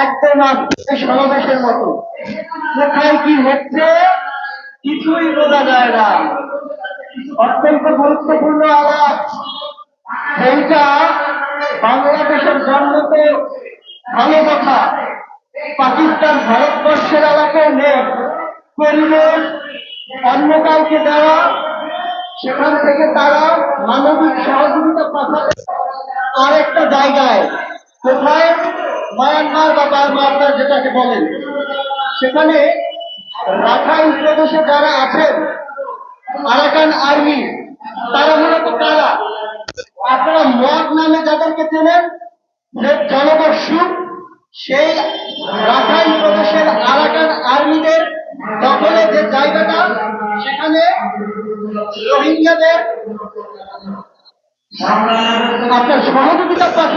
একদম সমাবেশের মতো। কোথায় কি হচ্ছে কিছুই বোঝা যায় না। অত্যন্ত গুরুত্বপূর্ণ আলাপ। এইটা বাংলাদেশের জন্মতে ভালো কথা। পাকিস্তান ভারতবর্ষের এলাকায় নেই। পরিবেশ অন্য কাউকে দেওয়া, সেখান থেকে তারা মানবিক সহযোগিতা পাঠাবে আরেকটা জায়গায় কোথায়? মায়ানমার বা বার্মা আপনার যেটাকে বলেন সেখানে রাখাইন প্রদেশে যারা আছেন, আরাকান আর্মি, তারা মূলত কারা? আপনারা মদ নামে যাদেরকে চেনেন যে জনবর্ষু, সেই রাখাইন প্রদেশের আরাকান আর্মিদের দখলে যে জায়গাটা, সেখানে রোহিঙ্গাদের আপনার সহযোগিতা জন্য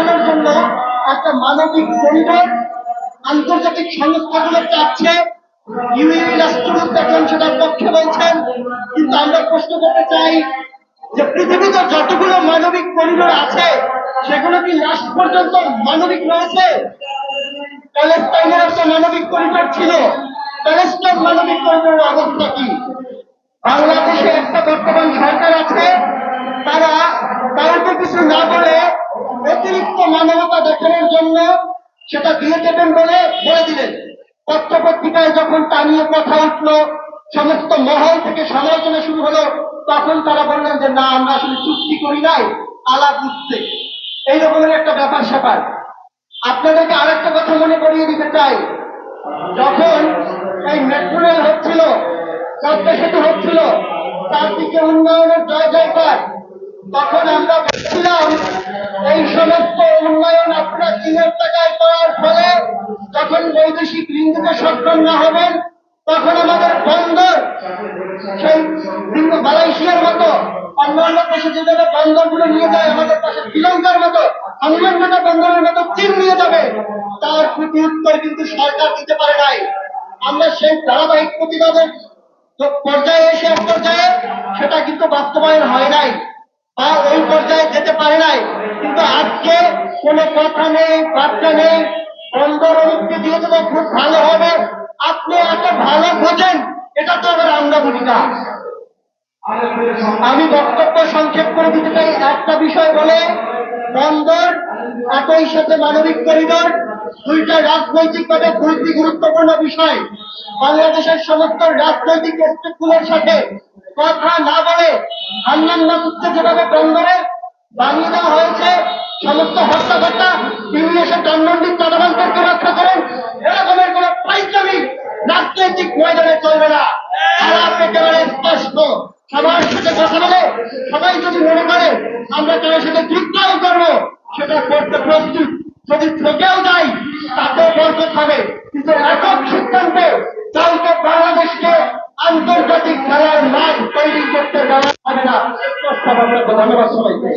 একটা মানবিক করিডোর আন্তর্জাতিক সংস্থাগুলো চাচ্ছে কিন্তু আমরা প্রশ্ন করতে চাই যে পৃথিবীতে মানবিক আছে, সেগুলো কি লাস্ট পর্যন্ত মানবিক রয়েছে? একটা মানবিক ছিল মানবিক কি? বাংলাদেশে একটা বর্তমান সরকার আছে তারা কাউকে কিছু না বলে অতিরিক্ত মানবতা দেখানোর জন্য সেটা দিয়ে দেবেন বলে বলে দিলেন। পত্র পত্রিকায় যখন তা নিয়ে কথা উঠল, সমস্ত মহল থেকে সমালোচনা শুরু হলো, তখন তারা বললেন যে, না, আমরা আসলে চুক্তি করি নাই, আলাপ উঠছে এই রকমের একটা ব্যাপার স্যাপার। আপনাদেরকে আর একটা কথা মনে করিয়ে দিতে চাই। যখন এই মেট্রো রেল হচ্ছিল পদ্মা সেতু হচ্ছিল, তার দিকে উন্নয়নের জয় জয়কার, তখন আমরা বলছিলাম, এই সমস্ত উন্নয়ন আপনারা চীনের করার ফলে যখন বৈদেশিক ঋণকে সক্ষম না হবেন তখন আমাদের বন্দর সেই মালয়েশিয়ার মতো, অন্যান্য দেশে যেভাবে বন্দরগুলো নিয়ে যায়, আমাদের পাশে শ্রীলঙ্কার মতো অন্যান্য বন্দরের মতো চীন নিয়ে যাবে, তার প্রতি উত্তর কিন্তু সরকার দিতে পারে নাই। আমরা সেই ধারাবাহিক প্রতিবাদের পর্যায়ে এসে এক পর্যায়ে সেটা কিন্তু বাস্তবায়ন হয় নাই বা ওই পর্যায়ে যেতে পারে নাই। কিন্তু আজকে কোনো কথা নেই, বার্তা নেই আবার না আমি বক্তব্য সংক্ষেপ করে দিতে চাই। একটা বিষয় বলে, বন্দর, একই সাথে মানবিক করিডোর, দুইটা রাজনৈতিকভাবে খুবই গুরুত্বপূর্ণ বিষয়। বাংলাদেশের সমস্ত রাজনৈতিক স্টেটগুলোর সাথে কথা না বলে হান্নান মাসুদকে যেভাবে বন্দরে বানিয়ে দেওয়া হয়েছে, সমস্ত হত্যাকর্তা তিনি এসে রাজনৈতিক ময়দানে চলবে না। আলাপ একেবারে স্পষ্ট। সবার সাথে কথা বলে, সবাই যদি মনে করে, আমরা তাদের সাথে যুদ্ধও করব, সেটা করতে প্রস্তুত। যদি ঠকেও যাই, তাতেও বরকত হবে। কিন্তু একক সিদ্ধান্তে কাউকে বাংলাদেশকে আন্তর্জাতিক খেলার মাঠ তৈরি করতে দেওয়া হবে না। ধন্যবাদ সবাইকে।